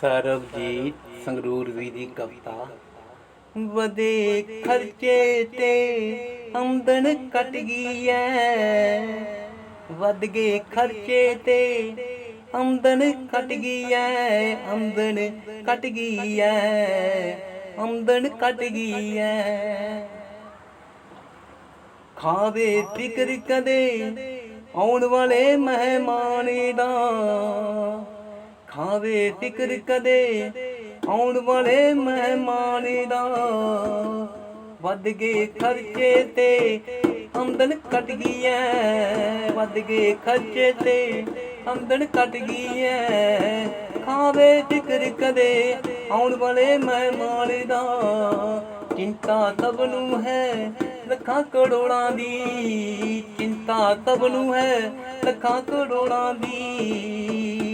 ਸਰਬਜੀਤ ਸੰਗਰੂਰ ਵੀ ਦੀ ਕਵਿਤਾ। ਵਧੇ ਖਰਚੇ ਤੇ ਆਮਦਨ ਘਟ ਗਈ ਐ। ਵਧ ਗਏ ਖਰਚੇ ਤੇ ਆਮਦਨ ਘਟ ਗਈ ਐ। ਆਮਦਨ ਘਟ ਗਈ ਐ। ਆਮਦਨ ਘਟ ਗਈ ਐ। ਖਾਵੇ ਫਿਕਰ ਕਦੇ ਆਉਣ ਵਾਲੇ ਮਹਿਮਾਨ ਦਾ। ਖਾਵੇ ਫਿਕਰ ਕਦੇ ਆਉਣ ਵਾਲੇ ਮਹਿਮਾਨ ਦਾ। ਵੱਧ ਗਏ ਖਰਚੇ ਤੇ ਆਮਦਨ ਘਟ ਗਈ ਐ। ਵੱਧ ਗਏ ਖਰਚੇ ਤੇ ਆਮਦਨ ਘਟ ਗਈ ਐ। ਖਾਵੇ ਫਿਕਰ ਕਦੇ ਆਉਣ ਵਾਲੇ ਮਹਿਮਾਨ ਦਾ। ਚਿੰਤਾ ਸਭ ਨੂੰ ਹੈ ਲੱਖਾਂ ਕਰੋੜਾਂ ਦੀ। ਚਿੰਤਾ ਸਭ ਨੂੰ ਹੈ ਲੱਖਾਂ ਕਰੋੜਾਂ ਦੀ।